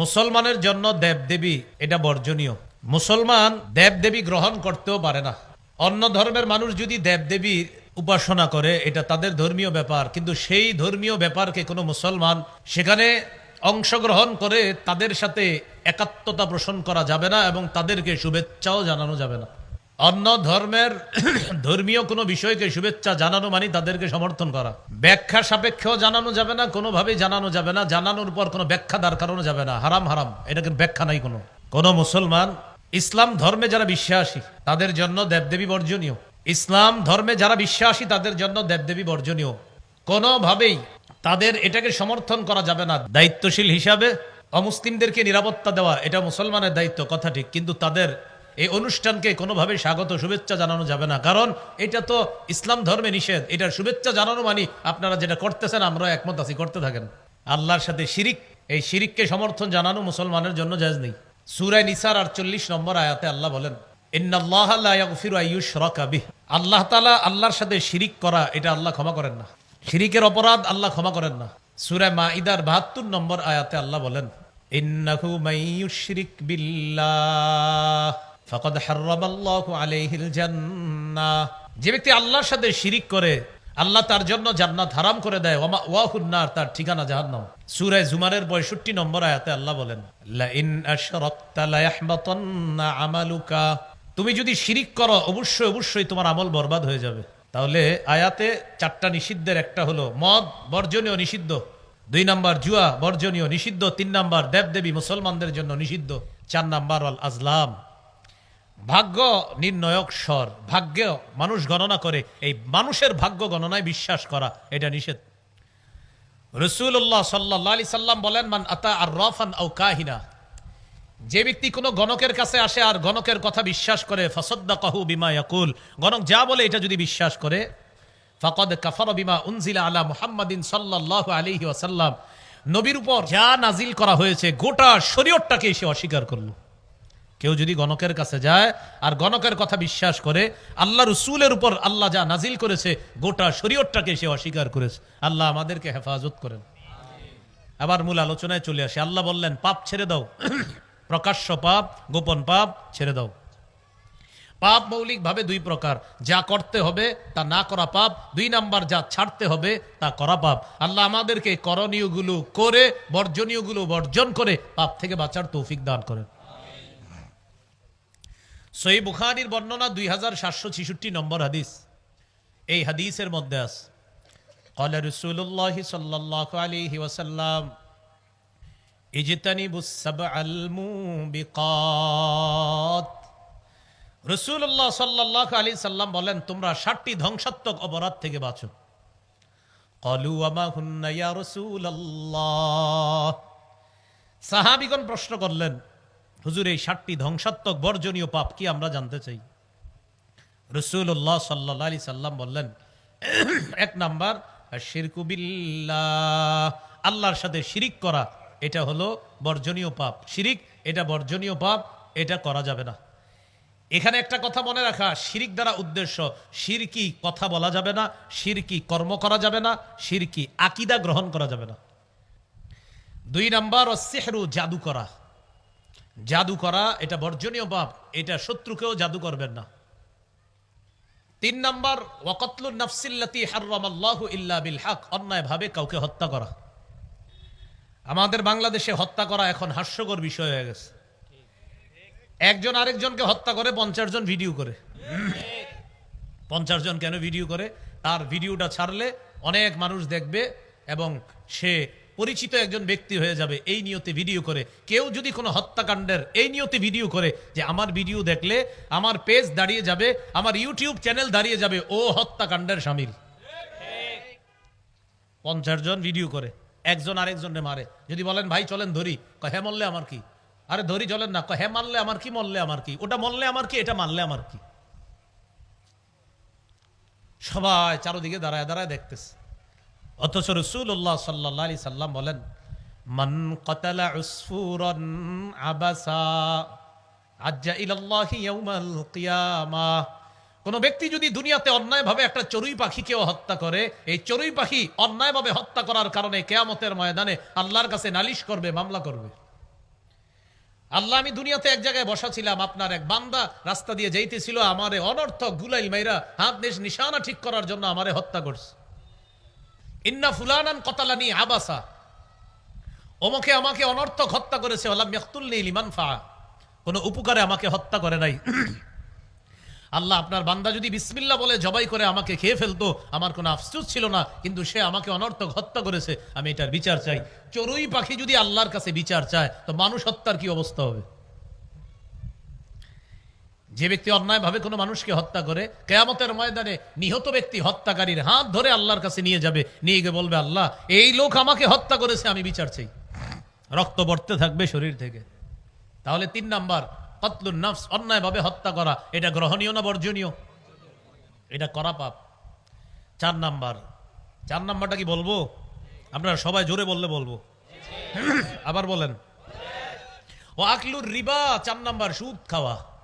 মুসলমানের জন্য দেবদেবী, এটা বর্জনীয়। মুসলমান দেবদেবী গ্রহণ করতেও পারে না। অন্য ধর্মের মানুষ যদি দেবদেবী উপাসনা করে, এটা তাদের ধর্মীয় ব্যাপার, কিন্তু সেই ধর্মীয় ব্যাপারকে কোনো মুসলমান সেখানে অংশগ্রহণ করে তাদের সাথে একাত্মতা পোষণ করা যাবে না এবং তাদেরকে শুভেচ্ছাও জানানো যাবে না। অন্য ধর্মের ধর্মীয় কোনো বিষয়কে শুভেচ্ছা জানানো মানে তাদেরকে সমর্থন করা। ব্যাখ্যা সাপেক্ষেও জানানো যাবে না কোনোভাবে জানানো যাবে না। জানানোর পর কোনো ব্যাখ্যা দাঁড় করানো যাবে না। হারাম হারাম। এটাকে ব্যাখ্যা নাই কোনো। কোনো মুসলমান, ইসলাম ধর্মে যারা বিশ্বাসী, তাদের জন্য দেবদেবী বর্জনীয়। ইসলাম ধর্মে যারা বিশ্বাসী, তাদের জন্য দেবদেবী বর্জনীয়। কোনোভাবেই তাদের এটাকে সমর্থন করা যাবে না। দায়িত্বশীল হিসাবে অমুসলিমদেরকে নিরাপত্তা দেওয়া এটা মুসলমানের দায়িত্ব, কথা ঠিক। কিন্তু তাদের এই অনুষ্ঠানকে কোনোভাবে স্বাগত, শুভেচ্ছা জানানো যাবে না। কারণ এটা তো ইসলাম ধর্মে নিষেধ। এটার শুভেচ্ছা জানানো মানে আপনারা যেটা করতেছেন আমরা একমত আছি, করতে থাকেন। আল্লাহর সাথে শিরিক, এই শিরিককে সমর্থন জানানো মুসলমানের জন্য জায়জ নেই। সুরায় নিসার আটচল্লিশ নম্বর আয়াতে আল্লাহ বলেন। আল্লাহ তাআলা আল্লাহর সাথে শিরিক করা, এটা আল্লাহ ক্ষমা করেন না। শিরিকের অপরাধ আল্লাহ ক্ষমা করেন না। সূরা মাঈদার 72 নম্বর আয়াতে আল্লাহ বলেন, ইন্নাহু মাইয়ুশরিক বিল্লাহ। যে ব্যক্তি আল্লাহর সাথে শিরিক করে, আল্লাহ তার জন্য জান্নাত হারাম করে দেয় ওমা ওয়াহুন্নার তার ঠিকানা জাহান্নাম। সূরা জুমারের 62 নম্বর আয়াতে আল্লাহ বলেন আমালুকা। তুমি যদি শিরিক করো, অবশ্যই অবশ্যই তোমার আমল বরবাদ হয়ে যাবে। তাহলে আয়াতে চারটা নিষিদ্ধের একটা হলো, মদ বর্জনীয় নিষিদ্ধ। দুই নাম্বার জুয়া বর্জনীয় নিষিদ্ধ। তিন নাম্বার দেবদেবী মুসলমানদের জন্য নিষিদ্ধ। চার নাম্বার আল আজলাম ভাগ্য নির্ণয়ক স্বর। ভাগ্য মানুষ গণনা করে। এই মানুষের ভাগ্য গণনায় বিশ্বাস করা, এটা নিষেধ। রসুল্লাহ সাল্লাহ সাল্লাম বলেন, মান আতা আর রফান আউ কাহিনা। যে ব্যক্তি কোনো গণকের কাছে আসে আর গণকের কথা বিশ্বাস করে ফসদ্দা কাহু বিমা ইয়াকুল। গণক যা বলে, এটা যদি বিশ্বাস করে, ফকদ কাফর বিমা উনজিলা আলা মুহাম্মাদিন সাল্লাল্লাহু আলাইহি ওয়াসাল্লাম। নবীর উপর যা নাজিল করা হয়েছে, গোটা শরীয়তটাকে সে অস্বীকার করল। কেউ যদি গণকের কাছে যায় আর গণকের কথা বিশ্বাস করে, আল্লাহ রসুলের উপর আল্লাহ যা নাজিল করেছে, গোটা শরীয়তটাকে সে অস্বীকার করেছে। আল্লাহ আমাদেরকে হেফাজত করেন। আবার মূল আলোচনায় চলে আসে। আল্লাহ বললেন, পাপ ছেড়ে দাও। প্রকাশ্য পাপ, গোপন পাপ ছেড়ে দাও। পাপ মৌলিকভাবে দুই প্রকার। যা করতে হবে, তা না করা পাপ। দুই নাম্বার, যা ছাড়তে হবে, তা করা পাপ। আল্লাহ আমাদেরকে করণীয়গুলো করে, বর্জনীয়গুলো বর্জন করে পাপ থেকে বাঁচার তৌফিক দান করেন। সই বুখারির বর্ণনা দুই হাজার সাতশো ছিষট্টি নম্বর হাদিস এই হাদিসের মধ্যে আছে قال رسول الله صلى الله عليه وسلم اجتنبوا السبع الموبقات রসুল্লাহ সাল্লাহ আলী সাল্লাম বলেন তোমরা ষাটটি ধ্বংসাত্মক অপরাধ থেকে বাঁচো কলু আমা হুন্না ইয়া রসুল্লাহ সাহাবিগণ প্রশ্ন করলেন হুজুর, এই ষাটটি ধ্বংসাত্মক বর্জনীয় পাপ কি আমরা জানতে চাই? রসুল্লাহ সাল্লাহ আলি সাল্লাম বললেন, এক নাম্বার শিরকু বিল্লাহ, আল্লাহর সাথে শিরিক করা, এটা হলো বর্জনীয় পাপ। শিরিক, এটা বর্জনীয় পাপ, এটা করা যাবে না। এখানে একটা কথা মনে রাখা, শিরিক দ্বারা উদ্দেশ্য, শিরকি কথা বলা যাবে না, শিরকি কর্ম করা যাবে না, শিরকি আকিদা গ্রহণ করা যাবে না। দুই নাম্বার ও সেহরু জাদু করা। জাদু করা, এটা বর্জনীয় পাপ। এটা শত্রুকেও জাদু করবেন না। তিন নম্বর, ওয়াকতলুন নাফসিল্লাতি হাররামাল্লাহু ইল্লা বিল হক, অন্যায়ভাবে কাউকে হত্যা করা। আমাদের বাংলাদেশে হত্যা করা এখন হাস্যকর বিষয় হয়ে গেছে। একজন আরেকজনকে হত্যা করে, পঞ্চাশ জন ভিডিও করে। পঞ্চাশ জন কেন ভিডিও করে? তার ভিডিওটা ছাড়লে অনেক মানুষ দেখবে এবং সে পরিচিত একজন ব্যক্তি হয়ে যাবে এই নিয়তে ভিডিও করে। কেউ যদি কোনো হত্যাকাণ্ডের এই নিয়তে ভিডিও করে যে আমার ভিডিও দেখলে আমার পেজ দাঁড়িয়ে যাবে, আমার ইউটিউব চ্যানেল দাঁড়িয়ে যাবে, ও হত্যাকাণ্ডের সামিল। পঞ্চাশ জন ভিডিও করে, একজন আরেকজনে মারে। যদি বলেন, ভাই, চলেন ধরি। হ্যাঁ মরলে আমার কি? আরে, ধরি, চলেন না। হ্যাঁ মারলে আমার কি, মরলে আমার কি? ওটা মরলে আমার কি, এটা মারলে আমার কি? সবাই চারোদিকে দাঁড়ায় দাঁড়ায় দেখতেছে। অথচ রসুল্লাহ সাল্লাহ আলি সাল্লাম বলেন, মান কতালা উসফুরন আবাসা কোন ব্যক্তি যদি দুনিয়াতে অন্যায়ভাবে একটা চড়ুই পাখিকেও হত্যা করে, এই চড়ুই পাখি অন্যায়ভাবে হত্যা করার কারণে কেয়ামতের ময়দানে আল্লাহর কাছে নালিশ করবে, মামলা করবে। আল্লাহ, আমি দুনিয়াতে এক জায়গায় বসা ছিলাম, আপনার এক বান্দা রাস্তা দিয়ে যাইতেছিল, আমারে অনর্থক গুলাইল মাইরা হাত দেশ নিশানা ঠিক করার জন্য আমারে হত্যা করছে। ইন্না ফুলানান কতালানি আবাসা। ওমকে আমাকে অনর্থক হত্যা করেছে আল্লাহ ইয়াকতুলনি লিমান ফা কোনো উপকারে আমাকে হত্যা করে নাই। আল্লাহ, আপনার বান্দা যদি বিসমিল্লা বলে, জবাই করে আমাকে খেয়ে ফেলতো, আমার কোনো আফসুস ছিল না, কিন্তু সে আমাকে অনর্থক হত্যা করেছে, আমি এটার বিচার চাই। চড়ুই পাখি যদি আল্লাহর কাছে বিচার চায়, তো মানুষ হত্যার কি অবস্থা হবে? যে ব্যক্তি অন্যায়ভাবে কোনো মানুষকে হত্যা করে, কেয়ামতের ময়দানে নিহত ব্যক্তি হত্যাকারীর হাত ধরে আল্লাহর কাছে নিয়ে যাবে, নিয়ে গিয়ে বলবে, আল্লাহ, এই লোক আমাকে হত্যা করেছে, আমি বিচার চাই। রক্ত বর্তে থাকবে শরীর থেকে। তাহলে তিন নাম্বার, কতলুন নফস, অন্যায়ভাবে হত্যা করা, এটা গ্রহণীয় না বর্জনীয়? এটা করা পাপ। চার নাম্বার, চার নাম্বারটা কি বলব? আপনারা সবাই জোরে বললে বলব। আবার বলেন। ও আকলুর রিবা, চার নাম্বার, সুদ খাওয়া।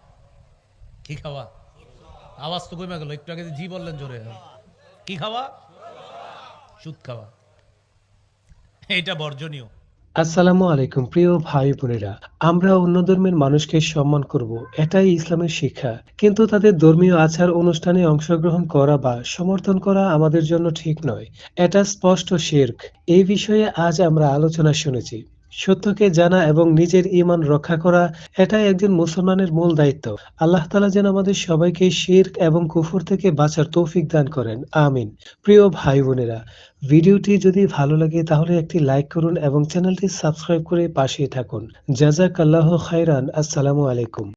কি খাওয়া? আওয়াজ তো কমে গেল, একটু আগে জি বললেন জোরে। কি খাওয়া? সুদ খাওয়া। এটা বর্জনীয়। আসসালামু আলাইকুম, প্রিয় ভাই বোনেরা। আমরা অন্য ধর্মের মানুষকে সম্মান করব, এটাই ইসলামের শিক্ষা। কিন্তু তাদের ধর্মীয় আচার অনুষ্ঠানে অংশগ্রহণ করা বা সমর্থন করা আমাদের জন্য ঠিক নয়। এটা স্পষ্ট শির্ক। এই বিষয়ে আজ আমরা আলোচনা শুনেছি। সত্যকে জানা এবং নিজের ইমান রক্ষা করা, এটাই একজন মুসলমানের মূল দায়িত্ব। আল্লাহ তালা যেন আমাদের সবাইকে শির্ক এবং কুফুর থেকে বাঁচার তৌফিক দান করেন। আমিন। প্রিয় ভাই বোনেরা, ভিডিওটি যদি ভালো লাগে তাহলে একটি লাইক করুন এবং চ্যানেলটি সাবস্ক্রাইব করে পাশে থাকুন। জাজাক আল্লাহ খাইরান আসসালামু আলাইকুম।